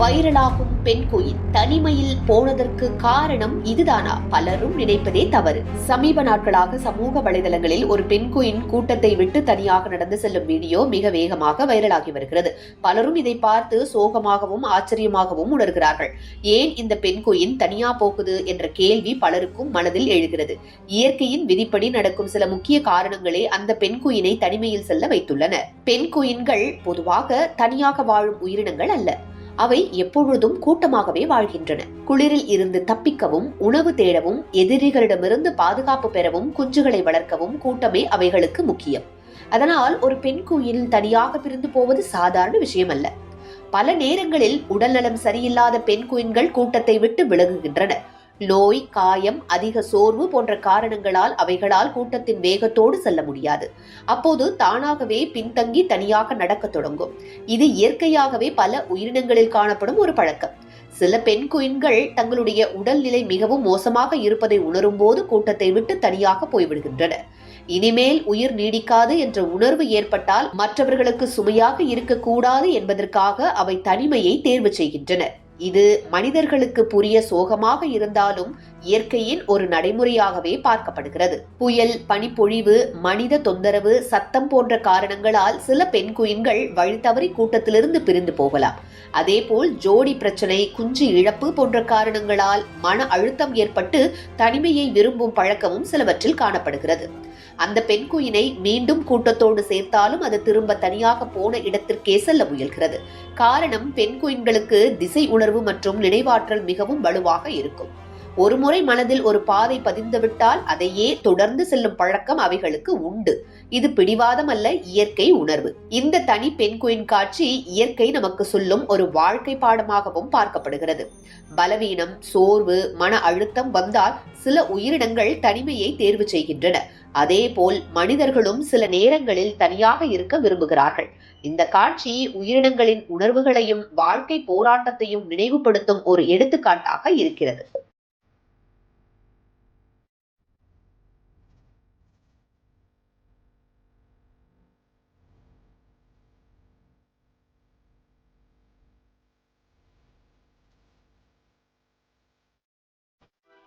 வைரலாகும் பெண் கோயில் தனிமையில் போனதற்கு காரணம் இதுதானா? பலரும் நினைப்பதே தவறு. சமீப நாட்களாக சமூக வலைதளங்களில் ஒரு பெண் கோயின் கூட்டத்தை விட்டு தனியாக நடந்து செல்லும் வீடியோ மிக வேகமாக வைரலாகி வருகிறது. பலரும் இதை பார்த்து சோகமாகவும் ஆச்சரியமாகவும் உணர்கிறார்கள். ஏன் இந்த பெண் கோயின் தனியா போகுது என்ற கேள்வி பலருக்கும் மனதில் எழுகிறது. இயற்கையின் விதிப்படி நடக்கும் சில முக்கிய காரணங்களே அந்த பெண் கோயினை தனிமையில் செல்ல வைத்துள்ளன. பெண் கோயின்கள் பொதுவாக தனியாக வாழும் உயிரினங்கள் அல்ல. அவை எப்பொழுதும் கூட்டமாகவே வாழ்கின்றன. குளிரில் இருந்து தப்பிக்கவும் உணவு தேடவும் எதிரிகளிடமிருந்து பாதுகாப்பு பெறவும் குஞ்சுகளை வளர்க்கவும் கூட்டமே அவைகளுக்கு முக்கியம். அதனால் ஒரு பெண் குயில் தனியாக பிரிந்து போவது சாதாரண விஷயம் அல்ல பல நேரங்களில் உடல்நலம் சரியில்லாத பெண் குயின்கள் கூட்டத்தை விட்டு விலகுகின்றன. நோய் காயம் அதிக சோர்வு போன்ற காரணங்களால் அவைகளால் கூட்டத்தின் வேகத்தோடு செல்ல முடியாது. அப்போது தானாகவே பின்தங்கி தனியாக நடக்கத் தொடங்கும். இது இயற்கையாகவே பல உயிரினங்களில் காணப்படும் ஒரு பழக்கம். சில பெண் குயின்கள் தங்களுடைய உடல்நிலை மிகவும் மோசமாக இருப்பதை உணரும் போது கூட்டத்தை விட்டு தனியாக போய்விடுகின்றன. இனிமேல் உயிர் நீடிக்காது என்ற உணர்வு ஏற்பட்டால் மற்றவர்களுக்கு சுமையாக இருக்கக்கூடாது என்பதற்காக அவை தனிமையை தேர்வு செய்கின்றன. இது மனிதர்களுக்கு புரிய சோகமாக இருந்தாலும் இயற்கையின் ஒரு நடைமுறையாகவே பார்க்கப்படுகிறது. புயல் பனிப்பொழிவு மனித தொந்தரவு சத்தம் போன்ற காரணங்களால் சில பெண் குயின்கள் வழி தவறி கூட்டத்திலிருந்து பிரிந்து போகலாம். அதேபோல் ஜோடி பிரச்சனை குஞ்சு இழப்பு போன்ற காரணங்களால் மன அழுத்தம் ஏற்பட்டு தனிமையை விரும்பும் பழக்கமும் சிலவற்றில் காணப்படுகிறது. அந்த பெண் குயினை மீண்டும் கூட்டத்தோடு சேர்த்தாலும் அது திரும்ப தனியாக போன இடத்திற்கே செல்ல முயல்கிறது. காரணம் பெண் குயின்களுக்கு திசை உணர்வு மற்றும் நினைவாற்றல் மிகவும் வலுவாக இருக்கும். ஒருமுறை மனதில் ஒரு பாதை பதிந்துவிட்டால் அதையே தொடர்ந்து செல்லும் பழக்கம் அவைகளுக்கு உண்டு. இது பிடிவாதம் அல்ல இயற்கை உணர்வு. இந்த தனி பெண்குயின் காட்சி இயற்கை நமக்கு சொல்லும் ஒரு வாழ்க்கை பாடமாகவும் பார்க்கப்படுகிறது. பலவீனம் சோர்வு மன அழுத்தம் வந்தால் சில உயிரினங்கள் தனிமையை தேர்வு செய்கின்றன. அதேபோல் மனிதர்களும் சில நேரங்களில் தனியாக இருக்க விரும்புகிறார்கள். இந்த காட்சி உயிரினங்களின் உணர்வுகளையும் வாழ்க்கை போராட்டத்தையும் நினைவுபடுத்தும் ஒரு எடுத்துக்காட்டாக இருக்கிறது.